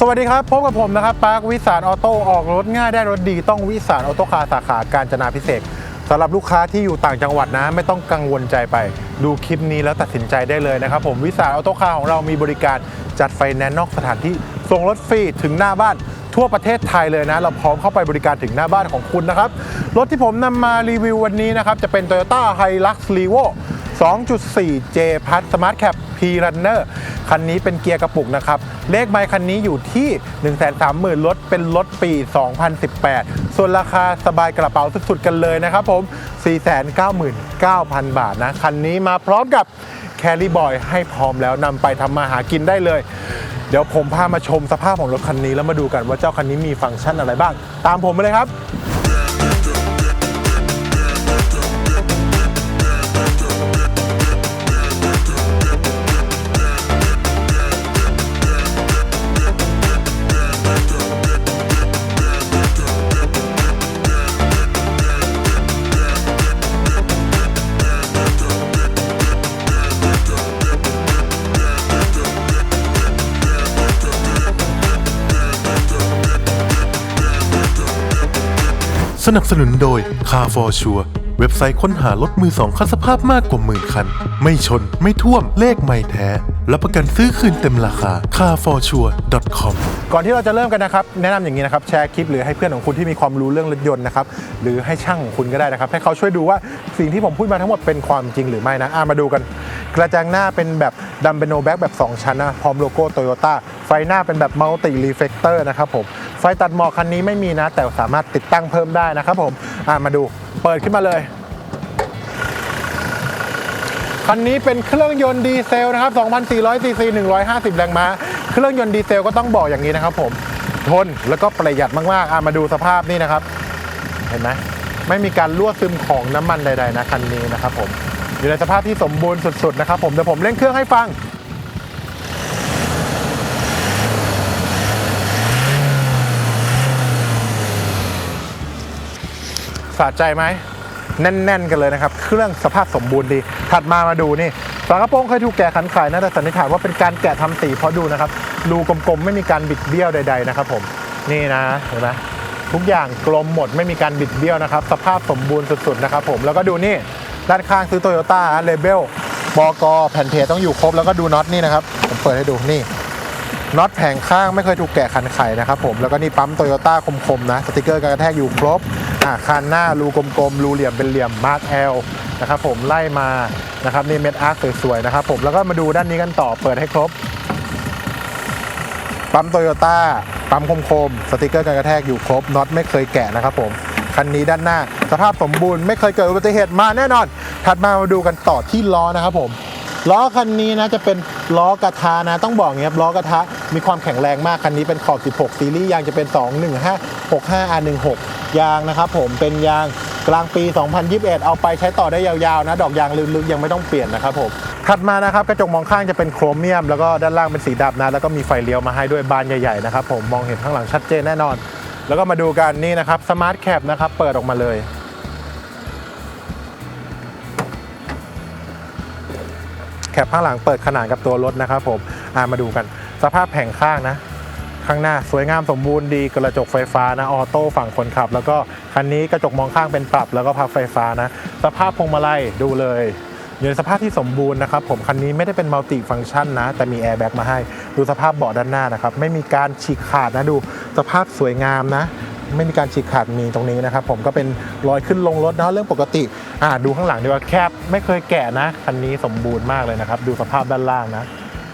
สวัสดีครับ พบกับผมนะครับปาร์ควิสานออโต้ออกรถง่ายได้รถดีต้องวิสานออโต้คาร์สาขาการจนาพิเศษสำหรับลูกค้าที่อยู่ต่างจังหวัดนะ ไม่ต้องกังวลใจไป ดูคลิปนี้แล้วตัดสินใจได้เลยนะครับผมวิสานออโต้คาร์ของเรามีบริการจัดไฟแนนซ์นอกสถานที่ส่งรถฟรีถึงหน้าบ้านทั่วประเทศไทยเลยนะ เราพร้อมเข้าไปบริการถึงหน้าบ้านของคุณนะครับ รถที่ผมนำมารีวิววันนี้นะครับ จะเป็น Toyota h i l u x l e v o 2.4 J p a s s Smart Cap P Runner คันนี้เป็นเกียร์กระปุกนะครับ เลขไมค์คันนี้อยู่ที่ 130,000ลดเป็นลดปี 2018 ส่วนราคาสบายกระเป๋าสุดๆ กันเลยนะครับผม 499,000 บาทนะ คันนี้มาพร้อมกับแครี่บอยให้พร้อมแล้วนำไปทำมาหากินได้เลย เดี๋ยวผมพามาชมสภาพของรถคันนี้แล้วมาดูกันว่าเจ้าคันนี้มีฟังก์ชันอะไรบ้าง ตามผมไปเลยครับ นับสนุนโดย Car for Sure เว็บไซต์ค้นหารถมือสองคันสภาพมากกว่าหมื่นคัน ไม่ชนไม่ท่วมเลขไม่แท้รับประกันซื้อคืนเต็มราคา carforsure.com ก่อนที่เราจะเริ่มกันนะครับ แนะนำอย่างนี้นะครับ แชร์คลิปหรือให้เพื่อนของคุณที่มีความรู้เรื่องรถยนต์นะครับ หรือให้ช่างของคุณก็ได้นะครับ ให้เขาช่วยดูว่าสิ่งที่ผมพูดมาทั้งหมดเป็นความจริงหรือไม่นะอะมาดูกัน กระจังหน้าเป็นแบบดัมเบโนแบ็กแบบ 2 ชั้นนะพร้อมโลโก้โตโยต้าไฟหน้าเป็นแบบมัลติรีเฟกเตอร์นะครับผม ฟตัดหมอกคันนี้ไม่มีนะ แต่สามารถติดตั้งเพิ่มได้นะครับผมมาดูเปิดขึ้นมาเลยคันนี้เป็นเครื่องยนต์ดีเซลนะครับ 2,400 ซีซี 150 แรงม้า เครื่องยนต์ดีเซลก็ต้องบอกอย่างนี้นะครับผม ทนแล้วก็ประหยัดมากๆ อะมาดูสภาพนี่นะครับ เห็นไหม ไม่มีการรั่วซึมของน้ำมันใดๆนะคันนี้นะครับผม อยู่ในสภาพที่สมบูรณ์สุดๆนะครับผม เดี๋ยวผมเร่งเครื่องให้ฟัง สะใจไหมแน่นๆกันเลยนะครับ เครื่องสภาพสมบูรณ์ดี ถัดมามาดูนี่ฝากระโปรงเคยถูกแกะขันขายนะแต่สันนิษฐานว่าเป็นการแกะทำสีเพราะดูนะครับรูกลมๆไม่มีการบิดเบี้ยวใด ๆนะครับ ผมนี่นะเห็นไหมทุกอย่างกลมหมดไม่มีการบิดเบี้ยวนะครับ สภาพสมบูรณ์สุดๆนะครับ ผมแล้วก็ดูนี่ด้านข้างซื้อโตโยต้าเลเบลบกแผ่นเพจต้องอยู่ครบแล้วก็ดูน็อตนี่นะครับผมเปิดให้ดูนี่น็อตแผงข้างไม่เคยถูกแกะขันไขนะครับผมแล้วก็นี่ปั๊มโตโยต้าคมๆนะสติกเกอร์การกระแทกอยู่ครบ อ่าคันหน้ารูกลมๆรูเหลี่ยมเป็นเหลี่ยมมาร์กแอลนะครับผมไล่มานะครับนี่เม็ดอาร์คสวยๆนะครับผมแล้วก็มาดูด้านนี้กันต่อเปิดให้ครบ ปั๊มโตโยต้าปั๊มคมๆสติกเกอร์การกระแทกอยู่ครบน็อตไม่เคยแกะนะครับผมคันนี้ด้านหน้า สภาพสมบูรณ์ไม่เคยเกิดอุบัติเหตุมาแน่นอน ถัดมามาดูกันต่อที่ล้อนะครับผมล้อคันนี้นะจะเป็นล้อกระทะนะต้องบอกอย่างนี้ครับล้อกระทะมีความแข็งแรงมากคันนี้เป็นขอบ 16 ซีรีส์ยางจะเป็น 215 65 R16 ยางนะครับผมเป็นยางกลางปี 2021 เอาไปใช้ต่อได้ยาวๆนะ ดอกยางลึกๆยังไม่ต้องเปลี่ยนนะครับผมถัดมานะครับกระจกมองข้างจะเป็นโครเมียม แล้วก็ด้านล่างเป็นสีดำนะแล้วก็มีไฟเลี้ยวมาให้ด้วยบานใหญ่ๆนะครับผมมองเห็นข้างหลังชัดเจนแน่นอน แล้วก็มาดูกันนี่นะครับสมาร์ทแคปนะครับเปิดออกมาเลย แคปข้างหลังเปิดขนานกับตัวรถนะครับผมมาดูกันสภาพแผงข้างนะ ข้างหน้าสวยงามสมบูรณ์ดีกระจกไฟฟ้านะออโต้ฝั่งคนขับ แล้วก็คันนี้กระจกมองข้างเป็นปรับแล้วก็พับไฟฟ้านะสภาพพวงมาลัยดูเลยอยู่ในสภาพที่สมบูรณ์นะครับผมคันนี้ไม่ได้เป็นมัลติฟังก์ชันนะ แต่มีแอร์แบ็กมาให้ ดูสภาพเบาะด้านหน้านะครับ ไม่มีการฉีกขาดนะดูสภาพสวยงามนะ ไม่มีการฉีกขาดมีตรงนี้นะครับผมก็เป็นรอยขึ้นลงรถนะเรื่องปกติอ่าดูข้างหลังดีกว่าแคบไม่เคยแกะนะคันนี้สมบูรณ์มากเลยนะครับ ดูสภาพด้านล่างนะ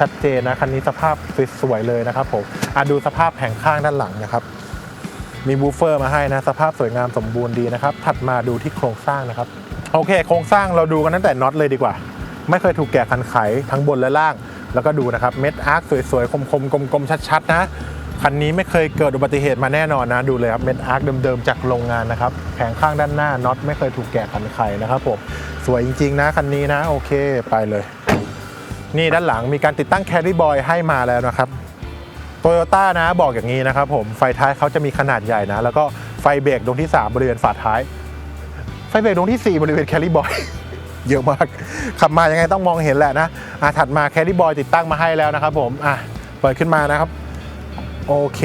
ชัดเจนนะคันนี้สภาพสวยๆเลยนะครับผมอะดูสภาพแผงข้างด้านหลังนะครับ มีบูเฟอร์มาให้นะ สภาพสวยงามสมบูรณ์ดีนะครับ ถัดมาดูที่โครงสร้างนะครับ โอเค โครงสร้างเราดูกันตั้งแต่น็อตเลยดีกว่า ไม่เคยถูกแกะคันไขทั้งบนและล่าง แล้วก็ดูนะครับเม็ดอาร์คสวยๆ คมๆกลมๆชัดๆนะคันนี้ไม่เคยเกิดอุบัติเหตุมาแน่นอนนะ ดูเลยครับเม็ดอาร์คเดิมๆจากโรงงานนะครับแผงข้างด้านหน้าน็อตไม่เคยถูกแกะคันไขนะครับผมสวยจริงๆนะคันนี้นะ โอเคไปเลย นี่ด้านหลังมีการติดตั้งแคริบอยให้มาแล้วนะครับโตโยต้านะบอกอย่างนี้นะครับผมไฟท้ายเขาจะมีขนาดใหญ่นะ แล้วก็ไฟเบรกดวงที่ 3 บริเวณฝาท้าย ไฟเบรกดวงที่ 4 บริเวณแคริบอย เยอะมาก ขับมายังไงต้องมองเห็นแหละนะอะถัดมาแคริบอยติดตั้งมาให้แล้วนะครับผมอะเปิดขึ้นมานะครับ โอเค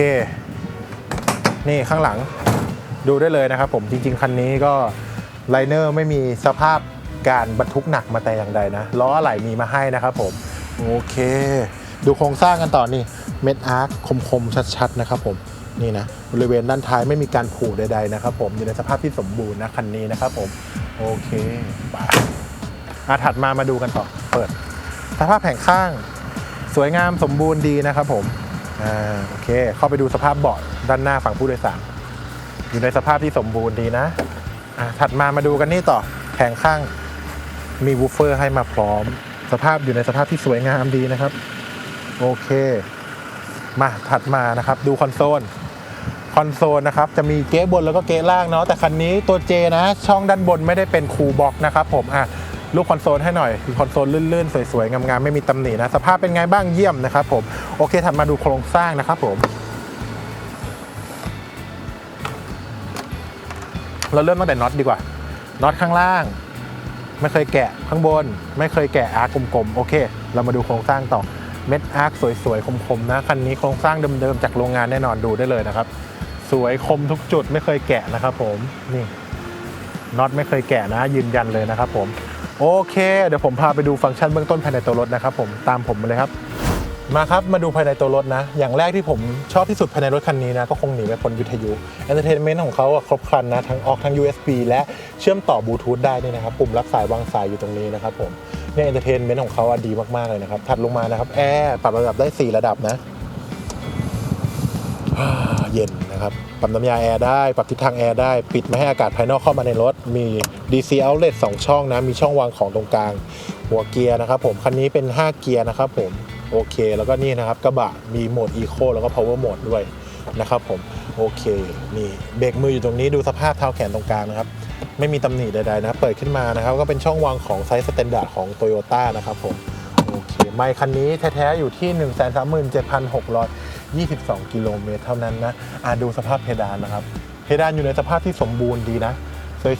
นี่ข้างหลังดูได้เลยนะครับผมจริง ๆ คันนี้ก็ไลเนอร์ไม่มีสภาพ การบรรทุกหนักมาแต่อย่างใดนะล้ออะไหล่มีมาให้นะครับผม โอเค ดูโครงสร้างกันต่อนี่เม็ดอาร์คคมๆชัดๆนะครับผมนี่นะบริเวณด้านท้ายไม่มีการผูใดๆนะครับผมอยู่ในสภาพที่สมบูรณ์นะคันนี้นะครับผมโอเคไปอาถัดมามาดูกันต่อเปิด สภาพแผงข้าง สวยงามสมบูรณ์ดีนะครับผมอ่าโอเค เข้าไปดูสภาพเบาะด้านหน้าฝั่งผู้โดยสารอยู่ในสภาพที่สมบูรณ์ดีนะอ่าถัดมามาดูกันนี่ต่อแผงข้าง มีวูฟเฟอร์ให้มาพร้อม สภาพอยู่ในสภาพที่สวยงามดีนะครับ โอเค มาถัดมานะครับ ดูคอนโซลคอนโซลนะครับจะมีเก๊บนแล้วก็เก๊ล่างเนาะแต่คันนี้ตัว J นะ ช่องด้านบนไม่ได้เป็นคูลบ็อกนะครับผมอะลูกคอนโซลให้หน่อยคือคอนโซลลื่นๆ สวยๆ งามๆ ไม่มีตำหนินะ สภาพเป็นไงบ้างเยี่ยมนะครับผม โอเคถัดมาดูโครงสร้างนะครับผม เราเริ่มตั้งแต่น็อตดีกว่าน็อตข้างล่าง ไม่เคยแกะข้างบน ไม่เคยแกะอาร์กกลมๆ โอเค เรามาดูโครงสร้างต่อ เม็ดอาร์คสวยๆ คมๆ นะ คันนี้โครงสร้างเดิมๆ จากโรงงานแน่นอนดูได้เลยนะครับ สวยคมทุกจุดไม่เคยแกะนะครับผม นี่ น็อตไม่เคยแกะนะ ยืนยันเลยนะครับผม โอเค เดี๋ยวผมพาไปดูฟังก์ชันเบื้องต้นภายในตัวรถนะครับผม ตามผมมาเลยครับ มาครับ มาดูภายในตัวรถนะ อย่างแรกที่ผมชอบที่สุดภายในรถคันนี้นะ ก็คงหนีไม่พ้นวิทยุ Entertainment ของเขาครบครันนะ ทั้งออกทั้ง USB และเชื่อมต่อบลูทูธได้นี่นะครับ ปุ่มรับสายวางสายอยู่ตรงนี้นะครับผม เนี่ย Entertainment ของเขาดีมาก ๆ เลยนะครับ ถัดลงมานะครับ แอร์ปรับระดับได้ 4 ระดับนะ เย็นนะครับปรับน้ำยาแอร์ได้ ปรับทิศทางแอร์ได้ ปิดไม่ให้อากาศภายนอกเข้ามาในรถ มี DC outlet 2 ช่องนะ มีช่องวางของตรงกลาง หัวเกียร์นะครับผม คันนี้เป็น 5 เกียร์นะครับผม โอเค แล้วก็นี่นะครับกระบะมีโหมด Eco แล้วก็ Power Mode ด้วยนะครับผมโอเคนี่เบรกมืออยู่ตรงนี้ดูสภาพเท้าแขนตรงกลางนะครับ ไม่มีตำหนิใดๆนะเปิดขึ้นมานะครับ ก็เป็นช่องวางของไซส์สแตนดาร์ดของ Toyota นะครับผมโอเคไมค์คันนี้แท้ๆอยู่ที่ 137,622 กิโลเมตรเท่านั้นนะอ่าดูสภาพเพดานนะครับ เพดานอยู่ในสภาพที่สมบูรณ์ดีนะ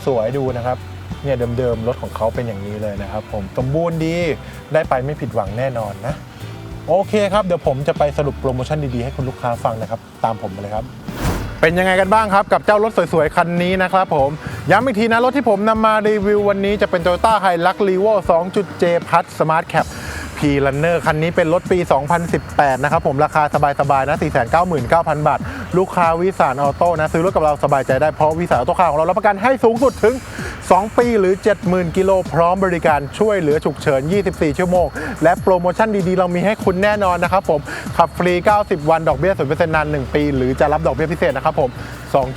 สวยๆดูนะครับเนี่ยเดิมๆรถของเขาเป็นอย่างนี้เลยนะครับ ผมสมบูรณ์ดีได้ไปไม่ผิดหวังแน่นอนนะ โอเคครับเดี๋ยวผมจะไปสรุปโปรโมชั่นดีๆให้คุณลูกค้าฟังนะครับ ตามผมมาเลยครับ เป็นยังไงกันบ้างครับ กับเจ้ารถสวยๆ คันนี้นะครับผม ย้ำอีกทีนะ รถที่ผมนำมารีวิววันนี้จะเป็น Toyota Hilux Revo 2.J Plus Smart Cap P Runner คันนี้เป็นรถปี 2018 นะครับผมราคาสบายๆนะ 499,000 บาท ลูกค้าวิสานออโต้นะซื้อรถกับเราสบายใจได้เพราะวิสานออโต้คาร์ของเรารับประกันให้สูงสุดถึง 2 ปีหรือ 70,000 กิโลพร้อมบริการช่วยเหลือฉุกเฉิน 24 ชั่วโมง และโปรโมชั่นดีๆ เรามีให้คุณแน่นอนนะครับผม ขับฟรี 90 วันดอกเบี้ย0%นาน 1 ปี หรือจะรับดอกเบี้ยพิเศษนะครับผม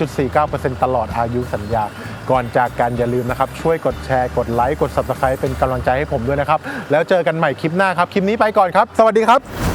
2.49%ตลอดอายุสัญญา ก่อนจากกันอย่าลืมนะครับ ช่วยกดแชร์กดไลค์กด Subscribe เป็นกำลังใจให้ผมด้วยนะครับ แล้วเจอกันใหม่คลิปหน้าครับ คลิปนี้ไปก่อนครับ สวัสดีครับ